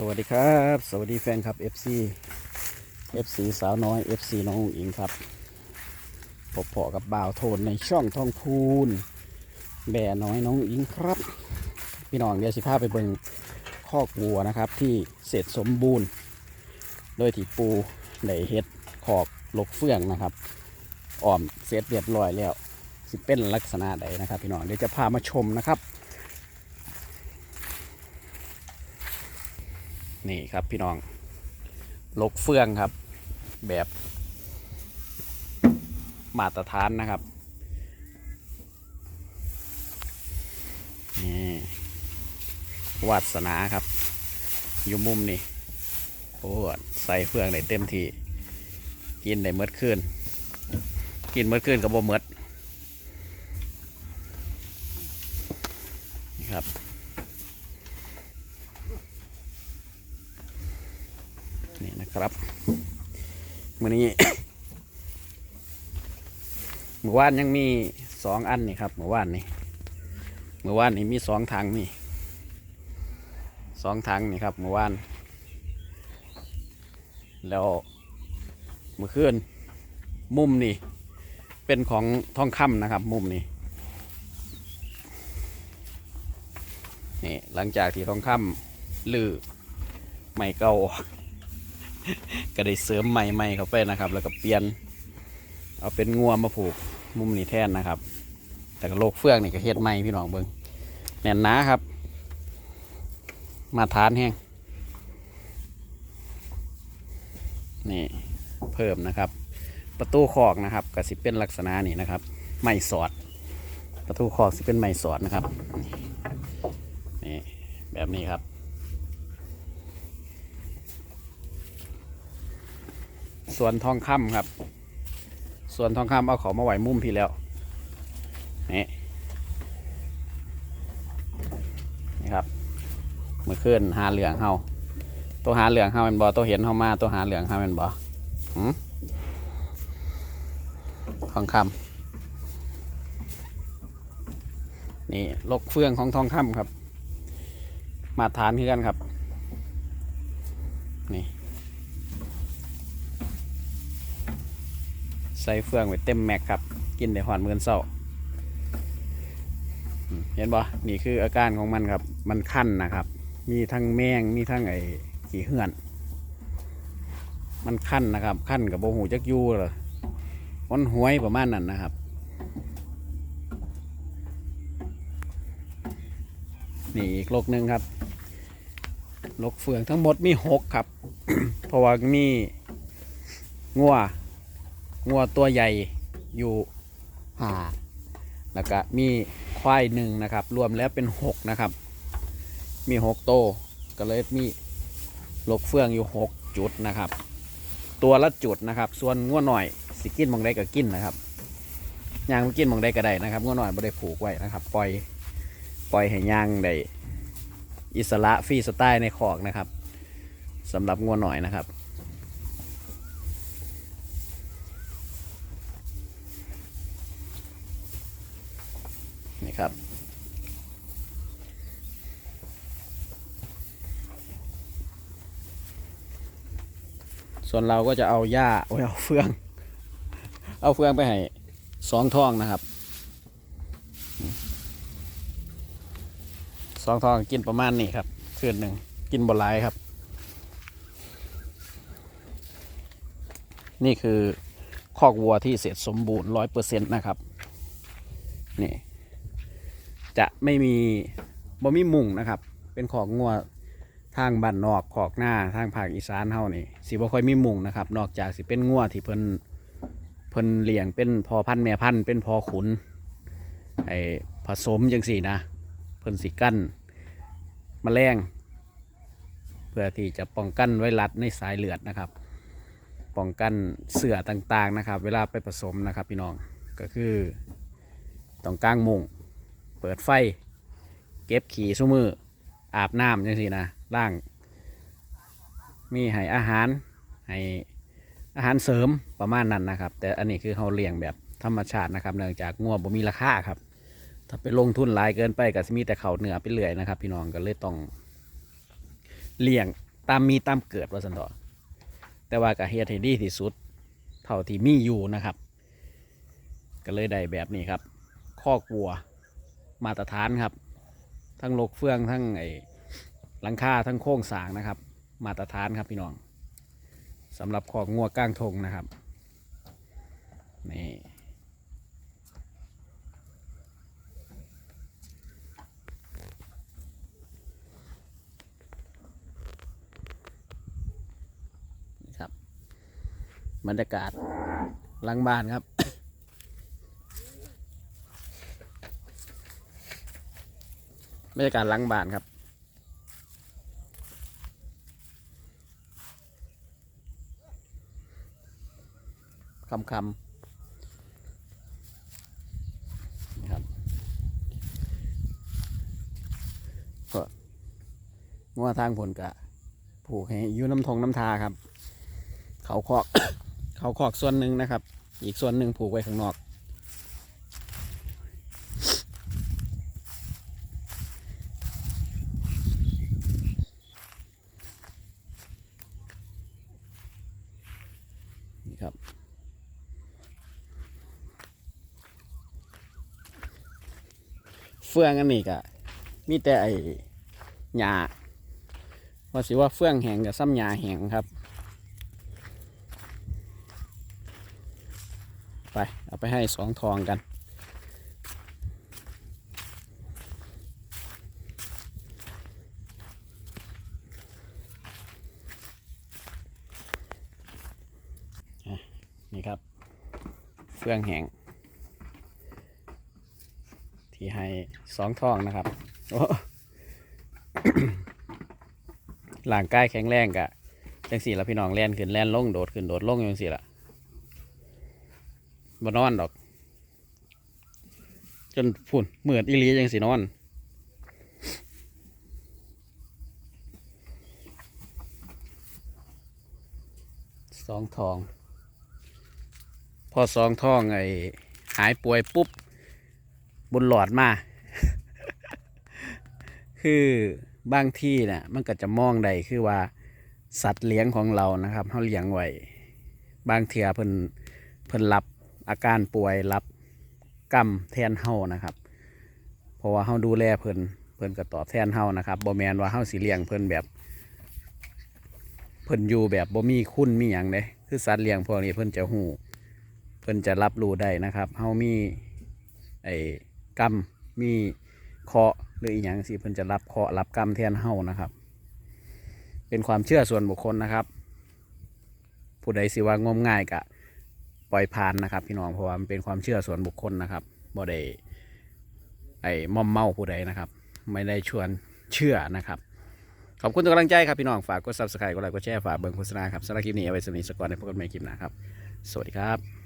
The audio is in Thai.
สวัสดีครับ สวัสดีแฟนครับ FC FC สาวน้อย FC น้องอิงครับพบเพาะกับบ่าวโทนในช่องทองพูนแบ่น้อยน้องอิงครับ พี่น้องเดี๋ยวสิพาไปเบิ่งคอกวัวนะครับ ที่เสร็จสมบูรณ์ โดยที่ปูได้เฮ็ดขอกลกเฟื่องนะครับอ้อมเสร็จเรียบร้อยแล้ว สิเป็นลักษณะใดนะครับ พี่น้องเดี๋ยวจะพามาชมนะครับ นี่ครับพี่น้อง ลกเฟืองครับ แบบมาตรฐานนะครับ นี่ วาสนาครับ อยู่มุมนี่โอ้ใส่เฟืองได้เต็มที่ กินได้เมดขึ้นกินเมดขึ้นกับบ่เมดนี่ครับ นี่นะ ครับมื่อนี้เมื่อวานยังมีสองอันนี่ครับเมื่อวานนี่เมื่อวานนี่มีสองถังนี่สองถังนี่ครับเมื่อวาน แล้วเมื่อคืนมุมนี่เป็นของทองคำนะครับ มุมนี่นี่หลังจากที่ทองคำลือไม่เก่าออก ก็ได้เสริมใหม่ๆเข้าไปนะครับ แล้วก็เปลี่ยน เอาเป็นงัวมาผูกมุมนี้แทนนะครับ แต่ก็โลกเฟืองนี่ก็เฮ็ดใหม่พี่น้องเบิงแน่นหนาครับ มาทานแห้งนี่เพิ่มนะครับ ประตูคอกนะครับก็สิเป็นลักษณะนี้นะครับไม้สอด ประตูคอกสิเป็นไม้สอดนะครับนี่แบบนี้ครับ ส่วนทองคำครับส่วนทองคำเอาเขามาไหวมุมพี่แล้วนี่นี่ครับเมื่อคืนหาเหลืองเฮาตัวหาเหลืองเฮาเป็นบอตัวเห็นเฮามาตัวหาเหลืองเฮาเป็นบอหืมทองคำนี่ลกเฟืองของทองคำครับ มาทานคือกันครับ นี่ ใส่เฟืองไว้เต็มแม็กครับ กินได้หอนมือนเศร้าอืมเห็นบ่นี่คืออาการของมันครับ มันคั้นนะครับ มีทั้งแมง มีทั้งไอ้ขี้เหือน มันคั้นนะครับคั้นกับโบหูจักยูเลยมันหวยประมาณนั้นนะครับ นี่อีกโรคหนึ่งครับโรคเฟืองทั้งหมดมีหกครับ เพราะว่ามีงัว งัวตัวใหญ่อยู่ห้าแล้วก็มีควายหนึ่งนะครับ รวมแล้วเป็นหกนะครับ มีหกโตวก็เลยมีลกเฟืองอยู่หกจุดนะครับ ตัวละจุดนะครับ ส่วนงัวหน่อยสิกินหมองได้ก็กินนะครับย่างมันกินหมองได้ก็ได้นะครับงัวหน่อยไม่ได้ผูกไว้นะครับ ปล่อยปล่อยให้ย่างได้อิสระฟรีสไตล์ในคอกนะครับสำหรับงัวหน่อยนะครับ นี่ครับ ส่วนเราก็จะเอาหญ้าโอ้ยเอาเฟือง เอาเฟืองไปให้สองท้องนะครับสองท้องกินประมาณนี้ครับคืนหนึ่งกินบหลายครับ นี่คือคอกวัวที่เสร็จสมบูรณ์ร้อยเปอร์เซ็นต์นะครับ นี่ จะไม่มีบ่มีมุงนะครับ เป็นของงัวทางบ้านนอกขอกหน้าทางภาคอีสานเฮานี่สิบ่ค่อยมีมุงนะครับ นอกจากสิเป็นงัวที่เพิ่นเพิ่นเลี้ยงเป็นพอพันธุ์แม่พันธุ์เป็นพอขุนไอ้ผสมจังสี่นะเพิ่นสิกั้นมแมลงเพื่อที่จะป้องกันไวรัสในสายเลือดนะครับ ป้องกันเสือต่างๆนะครับ เวลาไปผสมนะครับพี่น้องก็คือต้องกางมุง ปิดไฟ เก็บขี่ซุมือ อาบน้ำจังสินะล่าง มีให้อาหารให้อาหารเสริมประมาณนั้นนะครับ แต่อันนี้คือเขาเลี้ยงแบบธรรมชาตินะครับ เนื่องจากงัวบ่มีราคาครับ ถ้าไปลงทุนหลายเกินไปก็จะมีแต่เขาเหนือไปเรื่อยนะครับ พี่น้องก็เลยต้องเลี้ยงตามมีตามเกิดว่าสันต่อแต่ว่าก็เฮ็ดให้ดีที่สุด เท่าที่มีอยู่นะครับ ก็เลยได้แบบนี้ครับ คอกวัว มาตรฐานครับ ทั้งโลกเฟืองทั้งไอ้หลังคาทั้งโค้งสางนะครับ มาตรฐานครับพี่น้องสำหรับคอกงัวก้างทงนะครับนี่นี่ครับบรรยากาศหลังบ้านครับ บรรยากาศหลังบ้านครับ คำคำนี่ครับก็งัวทางผลกะ ผูกให้อยู่น้ำทงน้ำทาครับ เขาคอก เขาคอกส่วนหนึ่งนะครับ อีกส่วนหนึ่งผูกไว้ข้างนอก นี่ครับ เฟืองอันนี้ก็มีแต่ไอ้หญ้าว่าสิว่าเฟืองแหงกับซ้ำหญ้าแหงครับ ไป เอาไปให้สองทองกัน นี่ครับ เฟืองแหงที่ให้สองทองนะครับโอ้หลังกายแข็งแรงกะจังสี่ละพี่น้องแล่นขึ้นแล่นลงโดดขึ้นโดดลงจังสี่ละบนอนดอก จนฝุ่นเหมือนอีลีจังสี่นอนสองทอง อสองท่องไอ้หายป่วยปุ๊บ บุญหลอดมา คือบางที่เนี่ยมันก็จะมองได้คือว่าสัตว์เลี้ยงของเรานะครับเขาเลี้ยงไว้บางเถื่อเพิ่นเพิ่นรับอาการป่วยรับกรรมแทนเฮานะครับ เพราะว่าเฮาดูแลเพิ่นเพิ่นก็ตอบแทนเฮานะครับบ่แมนว่าเฮาสิเลี้ยงเพิ่นแบบ เพิ่นอยู่แบบบ่มีคุณมีหยังเด้คือสัตว์เลี้ยงพวกนี้เพิ่นจะหู พิ่นจะรับรู้ได้นะครับเฮามีไอ้กรรมมีเคาะหรืออีหยังสิเพิ่นจะรับเคาะรับกรรมแทนเฮานะครับ เป็นความเชื่อส่วนบุคคลนะครับ ผู้ใดสิว่างมง่ายกะปล่อยผ่านนะครับ พี่น้องเพราะว่ามันเป็นความเชื่อส่วนบุคคลนะครับบ่ได้ไอ้มอมเมาผู้ใดนะครับ ไม่ได้ชวนเชื่อนะครับ ขอบคุณทุกกำลังใจครับพี่น้องฝากกด subscribe กดไลค์กดแชร์ฝากเบิ่งโฆษณาครับสำหรับคลิปนี้เอาไว้สำหรับนิทสกอร์ในพบกันใหม่คลิปหน้าครับสวัสดีครับ